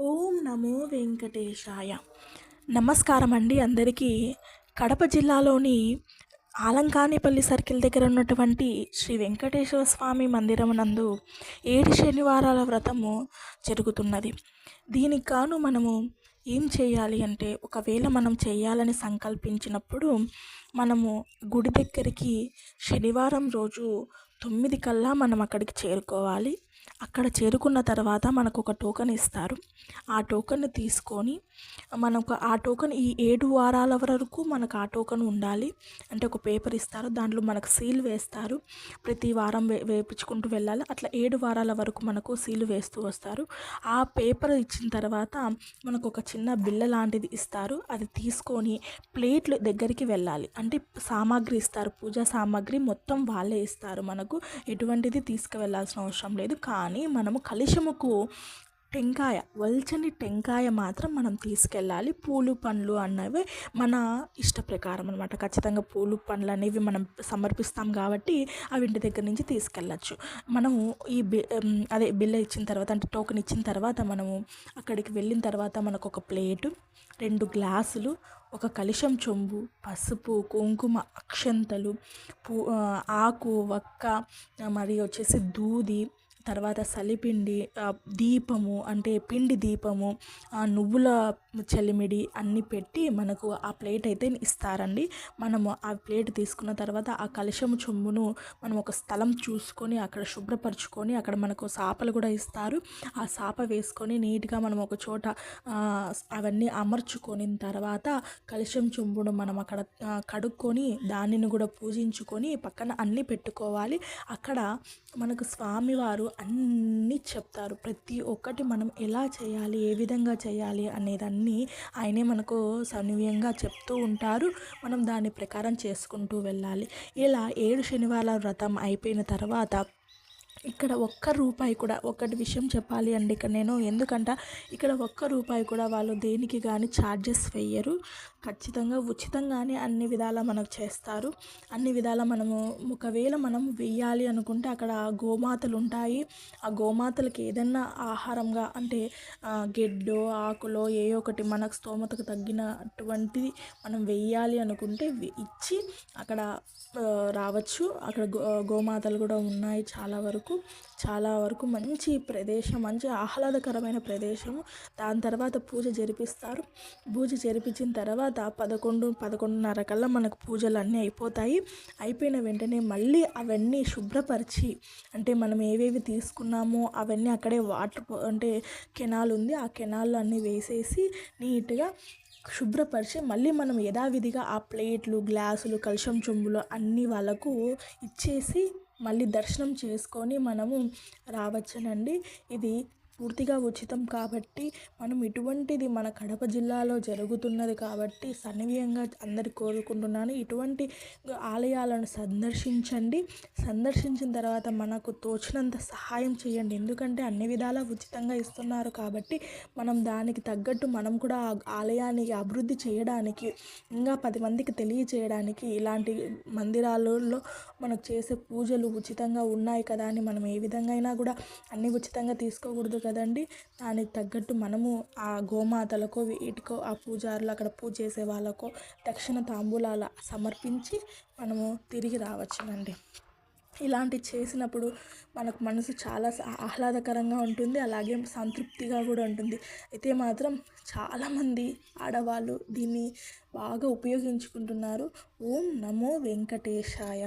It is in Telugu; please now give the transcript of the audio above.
ఓం నమో వెంకటేశాయ. నమస్కారం అండి అందరికీ. కడప జిల్లాలోని ఆలంకానిపల్లి సర్కిల్ దగ్గర ఉన్నటువంటి శ్రీ వెంకటేశ్వర స్వామి మందిరం నందు ఏడు శనివారాల వ్రతము జరుగుతున్నది. దీనికి గాను మనము ఏం చేయాలి అంటే ఒకవేళ మనం చేయాలని సంకల్పించినప్పుడు మనము గుడి దగ్గరికి శనివారం రోజు తొమ్మిది కల్లా మనం అక్కడికి చేరుకోవాలి. అక్కడ చేరుకున్న తర్వాత మనకు ఒక టోకెన్ ఇస్తారు. ఆ టోకెన్ తీసుకొని మనకు ఆ టోకెన్ ఈ ఏడు వారాల వరకు మనకు ఆ టోకెన్ ఉండాలి. అంటే ఒక పేపర్ ఇస్తారు దాంట్లో మనకు సీల్ వేస్తారు. ప్రతి వారం వే వేపించుకుంటూ వెళ్ళాలి. అట్లా ఏడు వారాల వరకు మనకు సీల్ వేస్తూ వస్తారు. ఆ పేపర్ ఇచ్చిన తర్వాత మనకు ఒక చిన్న బిల్ల లాంటిది ఇస్తారు. అది తీసుకొని ప్లేట్లు దగ్గరికి వెళ్ళాలి. అంటే సామాగ్రి ఇస్తారు. పూజా సామాగ్రి మొత్తం వాళ్ళే ఇస్తారు మనకు. ఎటువంటిది తీసుకువెళ్ళాల్సిన అవసరం లేదు. కానీ కానీ మనము కలుషముకు టెంకాయ వల్చని టెంకాయ మాత్రం మనం తీసుకెళ్ళాలి. పూలు పండ్లు అన్నవి మన ఇష్ట ప్రకారం అనమాట ఖచ్చితంగా పూలు పండ్లు అనేవి మనం సమర్పిస్తాం కాబట్టి అవి ఇంటి దగ్గర నుంచి తీసుకెళ్ళచ్చు. మనము ఈ బి అదే బిల్ల ఇచ్చిన తర్వాత అంటే టోకెన్ ఇచ్చిన తర్వాత మనము అక్కడికి వెళ్ళిన తర్వాత మనకు ఒక ప్లేటు రెండు గ్లాసులు ఒక కలుషం చొంబు పసుపు కుంకుమ అక్షంతలు పూ ఆకు వక్క మరి వచ్చేసి దూది తర్వాత సలిపిండి దీపము అంటే పిండి దీపము నువ్వుల చలిమిడి అన్నీ పెట్టి మనకు ఆ ప్లేట్ అయితే ఇస్తారండి. మనము ఆ ప్లేట్ తీసుకున్న తర్వాత ఆ కలుషము చొమ్మును మనం ఒక స్థలం చూసుకొని అక్కడ శుభ్రపరచుకొని అక్కడ మనకు సాపలు కూడా ఇస్తారు. ఆ సాప వేసుకొని నీట్గా మనం ఒక చోట అవన్నీ అమర్చుకొని తర్వాత కలశం చొంబును మనం అక్కడ కడుక్కొని దానిని కూడా పూజించుకొని పక్కన అన్నీ పెట్టుకోవాలి. అక్కడ మనకు స్వామివారు అన్నీ చెప్తారు. ప్రతి ఒక్కటి మనం ఎలా చేయాలి ఏ విధంగా చేయాలి అనేదాన్ని ఆయనే మనకు సన్నివ్యంగా చెప్తూ ఉంటారు. మనం దాని ప్రకారం చేసుకుంటూ వెళ్ళాలి. ఇలా ఏడు శనివారాల వ్రతం అయిపోయిన తర్వాత ఇక్కడ ఒక్క రూపాయి కూడా ఒకటి విషయం చెప్పాలి అండి ఇక్కడ నేను. ఎందుకంటే ఇక్కడ ఒక్క రూపాయి కూడా వాళ్ళు దేనికి కానీ ఛార్జెస్ వేయరు. ఖచ్చితంగా ఉచితంగానే అన్ని విధాలా మనకు చేస్తారు. అన్ని విధాలా మనము ఒకవేళ మనం వెయ్యాలి అనుకుంటే అక్కడ గోమాతలు ఉంటాయి. ఆ గోమాతలకి ఏదన్నా ఆహారంగా అంటే గెడ్డో ఆకులో ఏ ఒకటి మనకు స్తోమతకు తగ్గినటువంటి మనం వెయ్యాలి అనుకుంటే ఇచ్చి అక్కడ రావచ్చు. అక్కడ గో గోమాతలు కూడా ఉన్నాయి చాలా వరకు. చాలా వరకు మంచి ప్రదేశం మంచి ఆహ్లాదకరమైన ప్రదేశము. దాని తర్వాత పూజ జరిపిస్తారు. పూజ జరిపించిన తర్వాత పదకొండు పదకొండున్నర కల్లా మనకు పూజలు అన్నీ అయిపోతాయి. అయిపోయిన వెంటనే మళ్ళీ అవన్నీ శుభ్రపరిచి అంటే మనం ఏవేవి తీసుకున్నామో అవన్నీ అక్కడే వాటర్ అంటే కెనాల్ ఉంది. ఆ కెనాల్లో అన్నీ వేసేసి నీట్గా శుభ్రపరిచి మళ్ళీ మనం యథావిధిగా ఆ ప్లేట్లు గ్లాసులు కలుషం చెంబులు అన్నీ వాళ్ళకు ఇచ్చేసి మళ్ళీ దర్శనం చేసుకొని మనము రావచ్చునండి. ఇది పూర్తిగా ఉచితం కాబట్టి మనం ఇటువంటిది మన కడప జిల్లాలో జరుగుతున్నది కాబట్టి సన్నివేయంగా అందరి కోరుకుంటున్నాను. ఇటువంటి ఆలయాలను సందర్శించండి. సందర్శించిన తర్వాత మనకు తోచినంత సహాయం చేయండి. ఎందుకంటే అన్ని విధాలా ఉచితంగా ఇస్తున్నారు కాబట్టి మనం దానికి తగ్గట్టు మనం కూడా ఆ ఆలయానికి అభివృద్ధి చేయడానికి ఇంకా పది మందికి తెలియచేయడానికి ఇలాంటి మందిరాలలో మనకు చేసే పూజలు ఉచితంగా ఉన్నాయి కదా అని మనం ఏ విధంగా అయినా కూడా అన్ని ఉచితంగా తీసుకోకూడదు కదండి. దానికి తగ్గట్టు మనము ఆ గోమాతలకో వీటికో ఆ పూజారులు అక్కడ పూజ చేసే వాళ్ళకో దక్షిణ తాంబూలాల సమర్పించి మనము తిరిగి రావచ్చునండి. ఇలాంటి చేసినప్పుడు మనకు మనసు చాలా ఆహ్లాదకరంగా ఉంటుంది. అలాగే సంతృప్తిగా కూడా ఉంటుంది. అయితే మాత్రం చాలామంది ఆడవాళ్ళు దీన్ని బాగా ఉపయోగించుకుంటున్నారు. ఓం నమో వెంకటేశాయ.